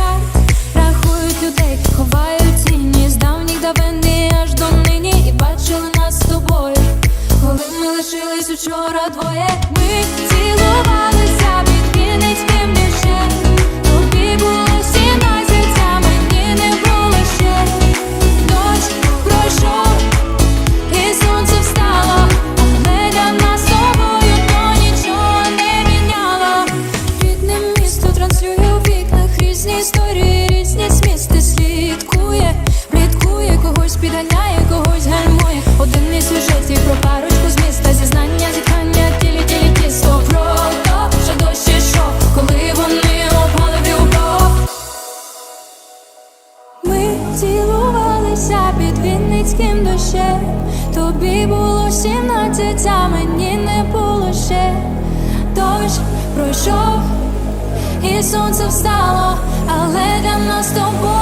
try цілувалися під Вінницьким дощем. Тобі було сімнадцять, а мені не було ще. Дощ пройшов і сонце встало, але для нас тобою